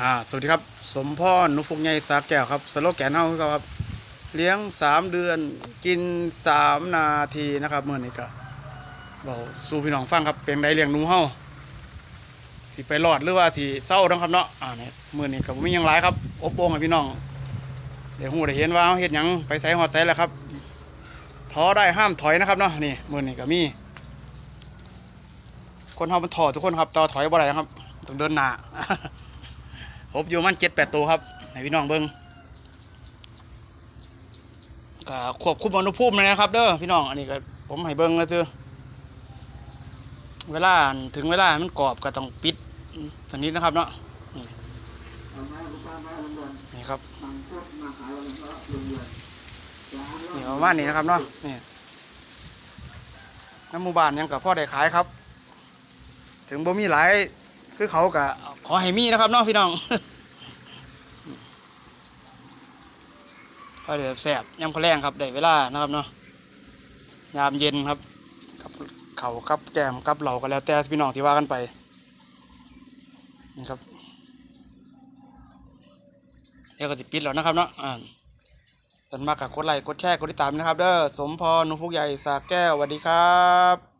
อ่าสวัสดีครับ สมพรนุฟุกใหญ่สาแก้วครับสโลแกนเฮาคือเก่าครับ เลี้ยงสามเดือนกินสามนาทีนะครับเมื่อนี้ก็เบาสู่พี่น้องฟังครับเป็นไดเลี้ยงหนูเฮาสิไปรอดหรือว่าสิเศร้าทั้งครับเนาะอ่าเนี่ยมื่อนี้ก็บ่มีหยังหลายครับอบโปงให้พี่น้องเดี๋ยวฮู้ได้เห็นว่าเฮาเฮ็ดหยังไปไสฮอดไสแล้วครับท้อได้ห้ามถอยนะครับเนาะนี่มื่อนี้ก็มี คนเฮามันถอทุกคนครับต่อถอยบ่ได้ครับต้องเดินหน้า ผมอยู่มันเจ็ดแปดตัวครับให้พี่น้องเบิ้งก็ควบคุมอุณหภูมิเลยนะครับ เด้อพี่น้องอันนี้ก็ผมให้เบิ้งก็คือเวลาถึงเวลามันกรอบก็ต้องปิดสนิดนะครับเนาะนี่ครับนี่ประมาณนี้นะครับเนาะนี่น้ำมูบานยังกับพ่อได้ขายครับ ถึงบ่มีหลายคือเขาก็ ขอให้มีนะครับเนาะพี่น้องพอเดี๋ยวแสบยำข้าวแรงครับได้เวลานะครับเนาะยามเย็นครับกับเขากับแกมกับเหล่าก็แล้วแต่พี่น้องที่ว่ากันไปนี่ครับเดี๋ยวก็จะปิดแล้วนะครับเนาะอ่าสนมากกับกดไลค์กดแชร์กดติดตามนะครับ เด้อสมพรนุพุกใหญ่สากแก้วสวัสดีครับ